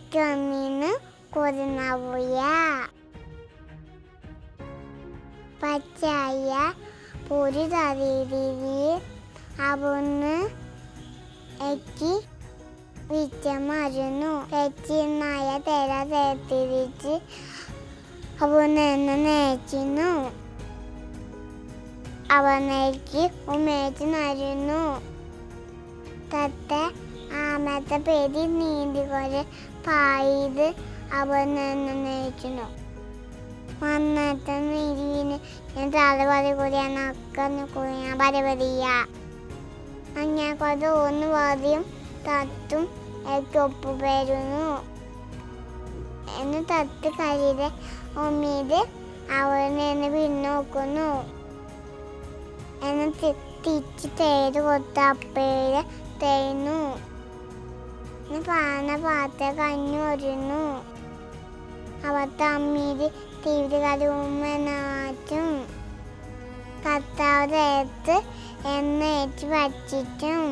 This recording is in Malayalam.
പച്ചമീന് കുരുനവുയ പച്ചായ പൊരി തരീതിരി അവന്ന് എക്കി വിറ്റമായിരുന്നു തെച്ചിന്നായ തിര തേത്തിരിച്ച് അവനെന്ന് നേച്ചിരുന്നു അവനേക്ക് ഉമേച്ചിനായിരുന്നു തത്തെ പേര് നീന്തി കൊണ്ട് പായത് അവൻ നയിക്കുന്നു. വന്നത്തെ നീരിന് ഞാൻ കൂടി കൂടിയാണ് അക്കന്ന് ഞാൻ പരപതിയ. അങ്ങനെ കൊണ്ട് ഒന്ന് വറിയും തത്തും എനിക്ക് ഒപ്പുപേരുന്നു എന്ന് തത്ത് കരിയുടെ ഒമ്മീത് അവനെ എന്നെ പിന്നോക്കുന്നു. നോക്കുന്നു എന്നെ തിരിച്ച് തേര് കൊടുത്ത അപ്പേര് തേന്നു പാന പാത്ത കഞ്ഞു വരുന്നു അവിടുത്തെ അമ്മീര് തീവ്ര കരുമ്മനാറ്റും കത്താവ് തേത്ത് എണ്ണ ഏറ്റ് വച്ചിട്ടും